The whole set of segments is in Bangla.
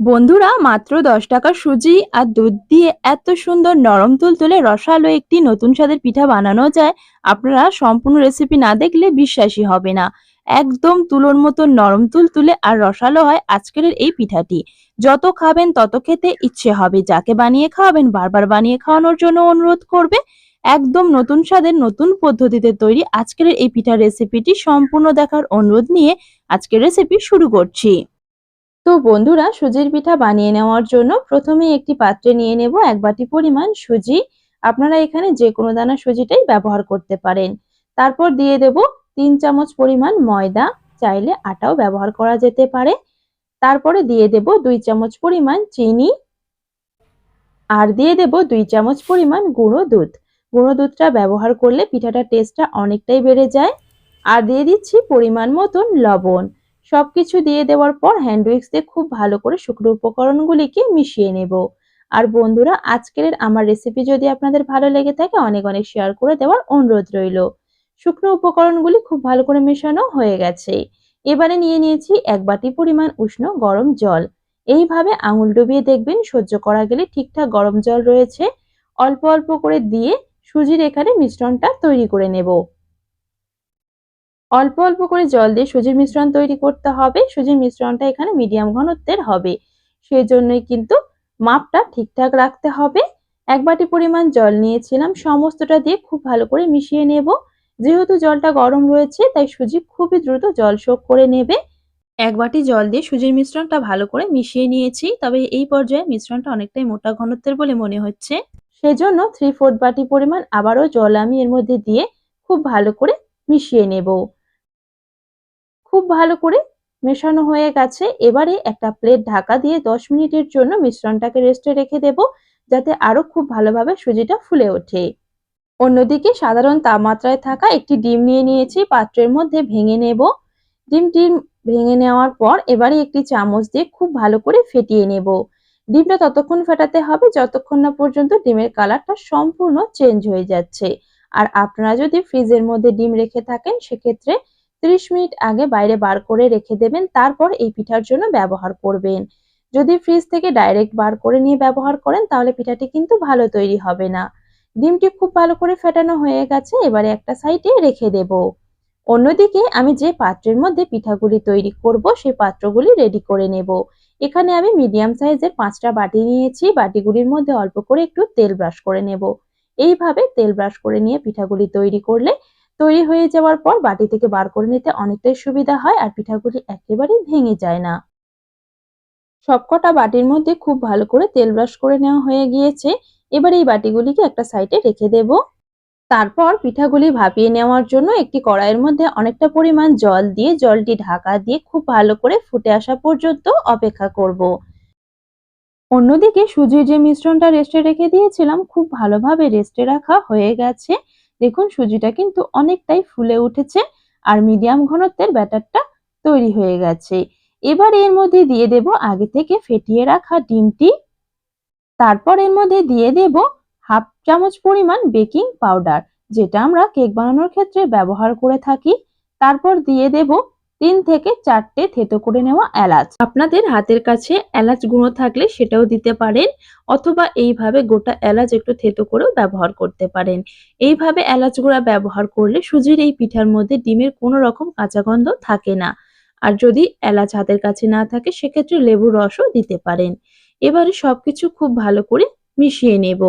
বন্ধুরা, মাত্র দশ টাকার সুজি আর দুধ দিয়ে এত সুন্দর নরম তুলতুলে রসালো একটি নতুন স্বাদের পিঠা বানানো যায়, আপনারা সম্পূর্ণ রেসিপি না দেখলে বিশ্বাসী হবে না। একদম তুলোর মতো নরম তুলতুলে আর রসালো হয় আজকের এই পিঠাটি। যত খাবেন তত খেতে ইচ্ছে হবে। যাকে বানিয়ে খাওয়াবেন, বারবার বানিয়ে খাওয়ানোর জন্য অনুরোধ করবে। একদম নতুন স্বাদের নতুন পদ্ধতিতে তৈরি আজকের এই পিঠার রেসিপিটি সম্পূর্ণ দেখার অনুরোধ নিয়ে আজকের রেসিপি শুরু করছি। তো বন্ধুরা সুজির পিঠা বানিয়ে নেওয়ার জন্য প্রথমে একটি পাত্রে নিয়ে নেব এক বাটি পরিমাণ সুজি। আপনারা এখানে যে কোনো দানা সুজিটাই ব্যবহার করতে পারেন। তারপর দিয়ে দেব তিন চামচ পরিমাণ ময়দা, চাইলে আটাও ব্যবহার করা যেতে পারে। তারপরে দিয়ে দেব দুই চামচ পরিমাণ চিনি আর দিয়ে দেব দুই চামচ পরিমাণ গুঁড়ো দুধ। গুঁড়ো দুধটা ব্যবহার করলে পিঠাটার টেস্টটা অনেকটাই বেড়ে যায়। আর দিয়ে দিচ্ছি পরিমাণ মতন লবণ। সবকিছু দিয়ে দেওয়ার পর হ্যান্ড উইক্স দিয়ে খুব ভালো করে শুকনো উপকরণগুলিকে মিশিয়ে নেব। আর বন্ধুরা, আজকের আমার রেসিপি যদি আপনাদের ভালো লেগে থাকে, অনেক অনেক শেয়ার করে দেওয়ার অনুরোধ রইল। শুকনো উপকরণগুলি খুব ভালো করে মেশানো হয়ে গেছে। এবারে নিয়ে নিয়েছি এক বাটি পরিমাণ উষ্ণ গরম জল। এইভাবে আঙুল ডুবিয়ে দেখবেন, সহ্য করা গেলে ঠিকঠাক গরম জল রয়েছে। অল্প অল্প করে দিয়ে সুজির এখানে মিশ্রণটা তৈরি করে নেব। অল্প অল্প করে জল দিয়ে সুজির মিশ্রণ তৈরি করতে হবে। সুজির মিশ্রণটা এখানে মিডিয়াম ঘনত্বের হবে। সেই জন্যই কিন্তু মাপটা ঠিকঠাক রাখতে হবে। এক বাটি পরিমাণ জল নিয়েছিলাম। সমস্তটা দিয়ে খুব ভালো করে মিশিয়ে নেব। যেহেতু জলটা গরম রয়েছে, তাই সুজি খুবই দ্রুত জল শোক করে নেবে। এক বাটি জল দিয়ে সুজির মিশ্রণটা ভালো করে মিশিয়ে নিয়েছি। তবে এই পর্যায়ে মিশ্রণটা অনেকটাই মোটা ঘনত্বের বলে মনে হচ্ছে। সেজন্য থ্রি ফোর্থ বাটি পরিমাণ আবারও জল আমি এর মধ্যে দিয়ে খুব ভালো করে মিশিয়ে নেব। খুব ভালো করে মেশানো হয়ে গেছে। এবারে একটা প্লেট ঢাকা দিয়ে দশ মিনিটের জন্য মিশ্রণটাকে রেস্টে রেখে দেব, যাতে আরও খুব ভালোভাবে সুজিটা ফুলে ওঠে। অন্যদিকে সাধারণ তাপমাত্রায় থাকা একটি ডিম নিয়ে নিয়েছি, পাত্রের মধ্যে ভেঙে নেব। ডিমটি ভেঙে নেওয়ার পর এবারে একটি চামচ দিয়ে খুব ভালো করে ফেটিয়ে নেব। ডিমটা ততক্ষণ ফেটাতে হবে, যতক্ষণ না পর্যন্ত ডিমের কালারটা সম্পূর্ণ চেঞ্জ হয়ে যাচ্ছে। আর আপনারা যদি ফ্রিজের মধ্যে ডিম রেখে থাকেন, সেক্ষেত্রে 30 মিনিট আগে বাইরে বার করে রেখে দেবেন, তারপর এই পিঠার জন্য ব্যবহার করবেন। যদি ফ্রিজ থেকে ডাইরেক্ট বার করে নিয়ে ব্যবহার করেন, তাহলে পিঠাটি কিন্তু ভালো তৈরি হবে না। ডিমটি খুব ভালো করে ফেটানো হয়ে গেছে, এবারে একটা সাইডে রেখে দেব। অন্যদিকে আমি যে পাত্রের মধ্যে পিঠাগুলি তৈরি করব, সেই পাত্রগুলি রেডি করে নেব। এখানে আমি মিডিয়াম সাইজের পাঁচটা বাটি নিয়েছি, বাটিগুলির মধ্যে অল্প করে একটু তেল ব্রাশ করে নেব। এইভাবে তেল ব্রাশ করে নিয়ে পিঠাগুলি তৈরি করলে তৈরি হয়ে যাওয়ার পর বাটি থেকে বার করে নিতে অনেকটাই সুবিধা হয় আর পিঠাগুলি একেবারে ভেঙে যায় না। সবকটা বাটির মধ্যে খুব ভালো করে তেল ব্রাশ করে নেওয়া হয়ে গিয়েছে। এবার এই বাটিগুলিকে একটা সাইডে রেখে দেব। তারপর পিঠাগুলি ভাপিয়ে নেওয়ার জন্য একটি কড়াইয়ের মধ্যে অনেকটা পরিমাণ জল দিয়ে জলটি ঢাকা দিয়ে খুব ভালো করে ফুটে আসা পর্যন্ত অপেক্ষা করব। অন্যদিকে সুজির যে মিশ্রণটা রেস্টে রেখে দিয়েছিলাম, খুব ভালোভাবে রেস্টে রাখা হয়ে গেছে। দেখুন সুজিটা কিন্তু অনেকটাই ফুলে উঠেছে আর মিডিয়াম ঘনত্বের ব্যাটারটা তৈরি হয়ে গেছে। এবার এর মধ্যে দিয়ে দেব আগে থেকে ফেটিয়ে রাখা ডিমটি। তারপর এর মধ্যে দিয়ে দেব হাফ চামচ পরিমাণ বেকিং পাউডার, যেটা আমরা কেক বানানোর ক্ষেত্রে ব্যবহার করে থাকি। তারপর দিয়ে দেব তিন থেকে চারটে থেতো করে নেওয়া এলাচ। আপনাদের হাতের কাছে এলাচ গুঁড়ো থাকলে সেটাও দিতে পারেন, অথবা এইভাবে গোটা এলাচ একটু থেতো করেও ব্যবহার করতে পারেন। এইভাবে এলাচ গুঁড়া ব্যবহার করলে সুজির এই পিঠার মধ্যে ডিমের কোনো রকম কাঁচা গন্ধ থাকে না। আর যদি এলাচ হাতের কাছে না থাকে, সেক্ষেত্রে লেবুর রসও দিতে পারেন। এবারে সবকিছু খুব ভালো করে মিশিয়ে নেব।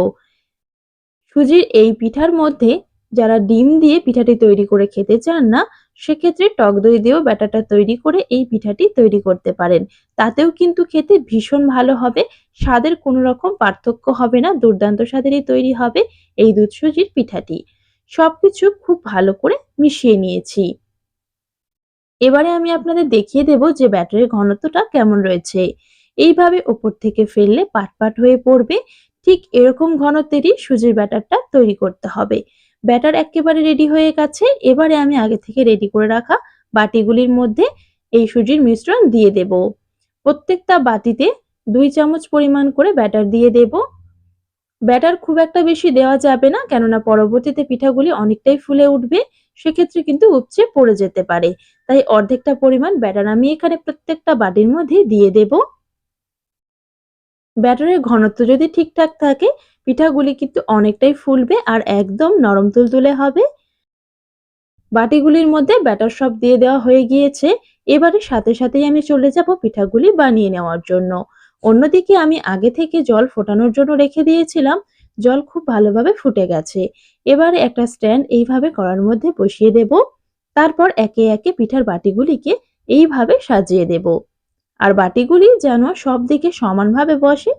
সুজির এই পিঠার মধ্যে যারা ডিম দিয়ে পিঠাটি তৈরি করে খেতে চান না সেক্ষেত্রে টক দই দিয়েও ব্যাটারটা তৈরি করে এই পিঠাটি তৈরি করতে পারেন। তাতেও কিন্তু খেতে ভীষণ ভালো হবে, স্বাদের কোনো রকম পার্থক্য হবে না, দুর্দান্ত স্বাদেরই তৈরি হবে এই দুধ সুজির পিঠাটি। সবকিছু খুব ভালো করে মিশিয়ে নিয়েছি। এবারে আমি আপনাদের দেখিয়ে দেব যে ব্যাটারের ঘনত্বটা কেমন রয়েছে। এইভাবে ওপর থেকে ফেললে পাট পাট হয়ে পড়বে, ঠিক এরকম ঘনত্বেরই সুজির ব্যাটারটা তৈরি করতে হবে। ব্যাটার একেবারে রেডি হয়ে গেছে। এবারে আমি আগে থেকে রেডি করে রাখা বাটিগুলির মধ্যে এই সুজির মিশ্রণ দিয়ে দেব। প্রত্যেকটা বাটিতে দুই চামচ পরিমাণ করে ব্যাটার দিয়ে দেব। ব্যাটার খুব একটা বেশি দেওয়া যাবে না, কেননা পরবর্তীতে পিঠাগুলি অনেকটাই ফুলে উঠবে, সেক্ষেত্রে কিন্তু উপচে পড়ে যেতে পারে। তাই অর্ধেকটা পরিমাণ ব্যাটার আমি এখানে প্রত্যেকটা বাটির মধ্যে দিয়ে দেব। ব্যাটারের ঘনত্ব যদি ঠিকঠাক থাকে পিঠাগুলি কিন্তু অনেকটাই ফুলবে আর একদম নরম তুলতুলে হবে। বাটিগুলির মধ্যে ব্যাটার সব দিয়ে দেওয়া হয়ে গিয়েছে। এবারে সাথে সাথেই আমি চলে যাব পিঠাগুলি বানিয়ে নেওয়ার জন্য। অন্যদিকে আমি আগে থেকে জল ফোটানোর জন্য রেখে দিয়েছিলাম। জল খুব ভালোভাবে ফুটে গেছে। এবারে একটা স্ট্যান্ড এইভাবে করার মধ্যে বসিয়ে দেব। তারপর একে একে পিঠার বাটিগুলিকে এইভাবে সাজিয়ে দেব। আর বাটিগুলি যেন সব দিকে সমানভাবে বসে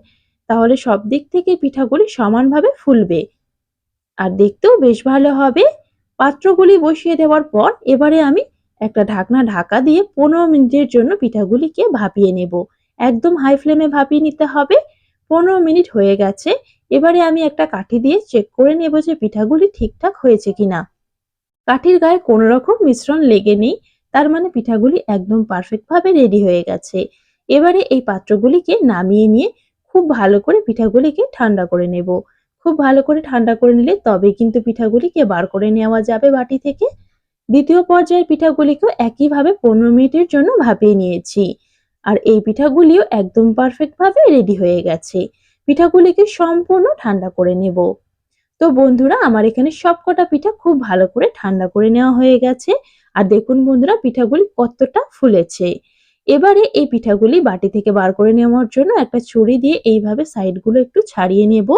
তাহলে সব দিক থেকে পিঠাগুলি সমানভাবে ফুলবে। আর দেখতেও বেশ ভালো হবে। পাত্রগুলি বসিয়ে দেওয়ার পর এবারে আমি একটা ঢাকনা ঢাকা দিয়ে পনেরো মিনিটের জন্য পিঠাগুলিকে ভাপিয়ে নেব। একদম হাই ফ্লেমে ভাপিয়ে নিতে হবে। পনেরো মিনিট হয়ে গেছে। এবারে আমি একটা কাঠি দিয়ে চেক করে নেব যে পিঠাগুলি ঠিকঠাক হয়েছে কিনা। কাঠির গায়ে কোনো রকম মিশ্রণ লেগে নেই। তার মানে পিঠাগুলি একদম পারফেক্টভাবে রেডি হয়ে গেছে। এবারে এই পাত্রগুলিকে নামিয়ে নিয়ে খুব ভালো করে পিঠাগুলিকে ঠান্ডা করে নেব। খুব ভালো করে ঠান্ডা করে নিলে তবে কিন্তু পিঠাগুলিকে বার করে নেওয়া যাবে বাটি থেকে। দ্বিতীয় পর্যায়ের পিঠাগুলিকেও একইভাবে পনেরো মিনিটের জন্য ভাপিয়ে নিয়েছি। আর এই পিঠাগুলিও একদম পারফেক্ট ভাবে রেডি হয়ে গেছে। পিঠাগুলিকে সম্পূর্ণ ঠান্ডা করে নেব। তো বন্ধুরা, আমার এখানে সবকটা পিঠা খুব ভালো করে ঠান্ডা করে নেওয়া হয়ে গেছে। আর দেখুন বন্ধুরা, পিঠাগুলি কতটা ফুলেছে। এবারে এই পিঠাগুলি বাটি থেকে বার করে নেওয়ার জন্য একটা ছুরি দিয়ে এইভাবে সাইডগুলো একটু ছাড়িয়ে নেব।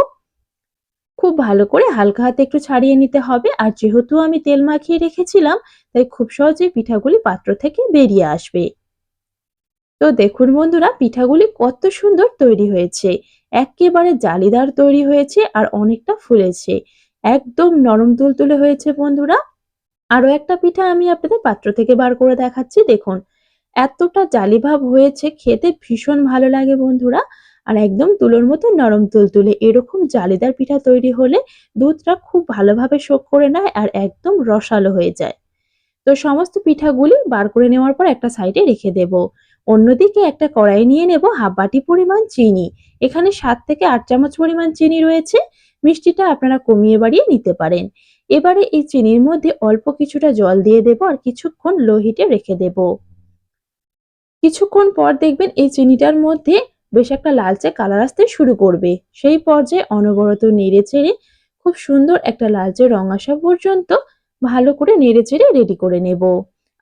খুব ভালো করে হালকা হাতে একটু ছাড়িয়ে নিতে হবে। আর যেহেতু আমি তেল মাখিয়ে রেখেছিলাম, তাই খুব সহজেই পিঠাগুলি পাত্র থেকে বেরিয়ে আসবে। তো দেখুন বন্ধুরা, পিঠাগুলি কত সুন্দর তৈরি হয়েছে। একেবারে জালিদার তৈরি হয়েছে আর অনেকটা ফুলেছে। একদম নরম তুলতুলে হয়েছে বন্ধুরা। আরও একটা পিঠা আমি আপনাদের পাত্র থেকে বার করে দেখাচ্ছি। দেখুন এতটা জালি ভাব হয়েছে, খেতে ভীষণ ভালো লাগে বন্ধুরা। আর একদম তুলোর মতো নরম তুলতুলে, এরকম জালিদার পিঠা তৈরি হলে দুধটা খুব ভালোভাবে শোক করে নেয় আর একদম রসালো হয়ে যায়। তো সমস্ত পিঠাগুলি বার করে নেওয়ার পর একটা সাইডে রেখে দেব। অন্যদিকে একটা কড়াই নিয়ে নেব হাফ বাটি পরিমাণ চিনি। এখানে সাত থেকে আট চামচ পরিমাণ চিনি রয়েছে। মিষ্টিটা আপনারা কমিয়ে বাড়িয়ে নিতে পারেন। এবারে এই চিনির মধ্যে অল্প কিছুটা জল দিয়ে দেব আর কিছুক্ষণ লো হিটে রেখে দেব। কিছুক্ষণ পর দেখবেন এই চিনিটার মধ্যে বেশ একটা লালচে কালার আসতে শুরু করবে। সেই পর্যায়ে অনবরত নেড়ে চেড়ে খুব সুন্দর একটা লালচে রং আসা পর্যন্ত ভালো করে নেড়ে চেড়ে রেডি করে নেব।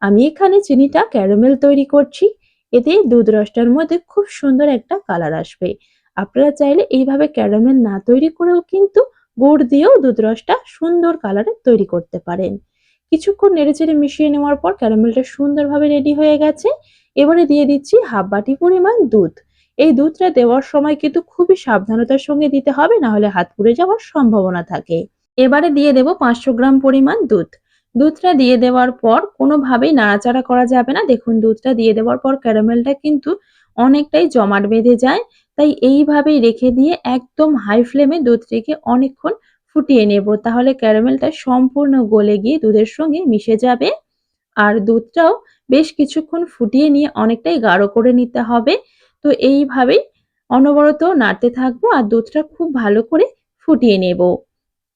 আমি এখানে চিনিটা ক্যারামেল তৈরি করছি। এতে দুধ রসটার মধ্যে খুব সুন্দর একটা কালার আসবে। আপনারা চাইলে এইভাবে ক্যারামেল না তৈরি করেও কিন্তু গুড় দিয়েও দুধ রসটা সুন্দর কালারের তৈরি করতে পারেন। কিছুক্ষণ নেড়েচেড়ে মিশিয়ে নেওয়ার পর ক্যারামেলটা সুন্দরভাবে রেডি হয়ে গেছে। এবারে দিয়ে দিচ্ছি হাফ বাটি পরিমাণ দুধ। এই দুধটা দেওয়ার সময় কিন্তু খুবই সাবধানতার সঙ্গে দিতে হবে, না হলে হাত পুড়ে যাওয়ার সম্ভাবনা থাকে। এবারে দিয়ে দেব পাঁচশো গ্রাম পরিমাণ দুধ। দুধটা দিয়ে দেওয়ার পর কোনোভাবেই নাড়াচাড়া করা যাবে না। দেখুন, দুধটা দিয়ে দেওয়ার পর ক্যারামেলটা কিন্তু অনেকটাই জমাট বেঁধে যায়। তাই এইভাবেই রেখে দিয়ে একদম হাই ফ্লেমে দুধটিকে অনেকক্ষণ ফুটিয়ে নেব। তাহলে ক্যারামেলটা সম্পূর্ণ গলে গিয়ে দুধের সঙ্গে মিশে যাবে। আর দুধটাও বেশ কিছুক্ষণ ফুটিয়ে নিয়ে অনেকটাই গাঢ় করে নিতে হবে। তো এইভাবেই অনবরত নাড়তে থাকব আর দুধটা খুব ভালো করে ফুটিয়ে নেব।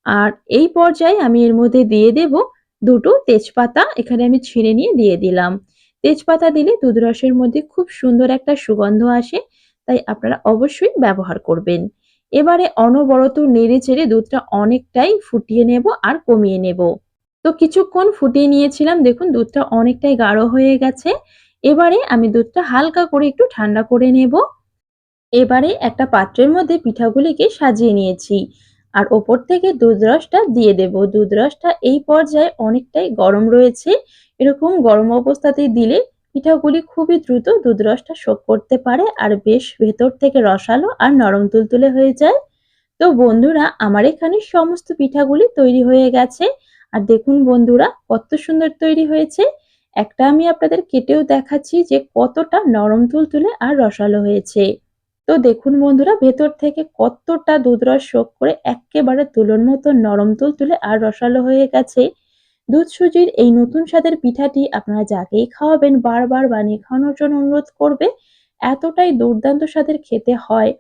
আর এই পর্যায়ে আমি এর মধ্যে দিয়ে দেব দুটো তেজপাতা। এখানে আমি ছিঁড়ে নিয়ে দিয়ে দিলাম। তেজপাতা দিলে দুধ রসের মধ্যে খুব সুন্দর একটা সুগন্ধ আসে, তাই আপনারা অবশ্যই ব্যবহার করবেন। এবারে অনবরত নেড়ে চেড়ে দুধটা অনেকটাই ফুটিয়ে নেব আর কমিয়ে নেব। তো কিছুক্ষণ ফুটিয়ে নিয়েছিলাম, দেখুন দুধটা অনেকটাই গাঢ় হয়ে গেছে। এবারে আমি দুধটা হালকা করে একটু ঠান্ডা করে নেব। এবারে একটা পাত্রের মধ্যে পিঠাগুলিকে সাজিয়ে নিয়েছি আর ওপর থেকে দুধ রসটা দিয়ে দেব। দুধ রসটা এই পর্যায়ে অনেকটাই গরম রয়েছে, এরকম গরম অবস্থাতেই দিলে পিঠাগুলি খুবই দ্রুত দুধ রসটা শোক করতে পারে আর বেশ ভেতর থেকে রসালো আর নরম তুলতুলে হয়ে যায়। তো বন্ধুরা, আমার এখানে সমস্ত পিঠাগুলি তৈরি হয়ে গেছে। আর দেখুন বন্ধুরা, কত সুন্দর তৈরি হয়েছে। একটা আমি আপনাদের কেটেও দেখাচ্ছি যে কতটা নরম তুলতুলে আর রসালো হয়েছে। তো দেখুন বন্ধুরা, ভেতর থেকে কতটা দুধ রস শোক করে একেবারে তুলোর মতো নরম তুলতুলে আর রসালো হয়ে গেছে। দুধ সুজির এই নতুন স্বাদের পিঠাটি আপনারা যাকেই খাওয়াবেন বারবার বানিয়ে খাওয়ানোর জন্য অনুরোধ করবে, এতটাই দুর্দান্ত স্বাদের খেতে হয়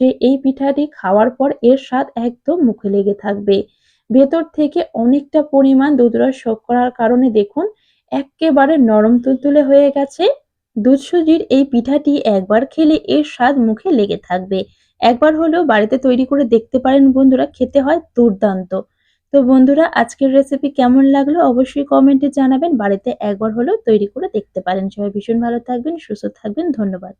যে এই পিঠাটি খাওয়ার পর এর স্বাদ একদম মুখে লেগে থাকবে। ভেতর থেকে অনেকটা পরিমাণ দুধ রস শোক করার কারণে দেখুন একেবারে নরম তুলতুলে হয়ে গেছে। দুধ সুজির এই পিঠাটি একবার খেলে এর স্বাদ মুখে লেগে থাকবে। একবার হলেও বাড়িতে তৈরি করে দেখতে পারেন বন্ধুরা, খেতে হয় দুর্দান্ত। তো বন্ধুরা, আজকের রেসিপি কেমন লাগল অবশ্যই কমেন্টে জানাবেন। বাড়িতে একবার হলেও তৈরি করে দেখতে পারেন। সবাই ভীষণ ভালো থাকবেন, সুস্থ থাকবেন। ধন্যবাদ।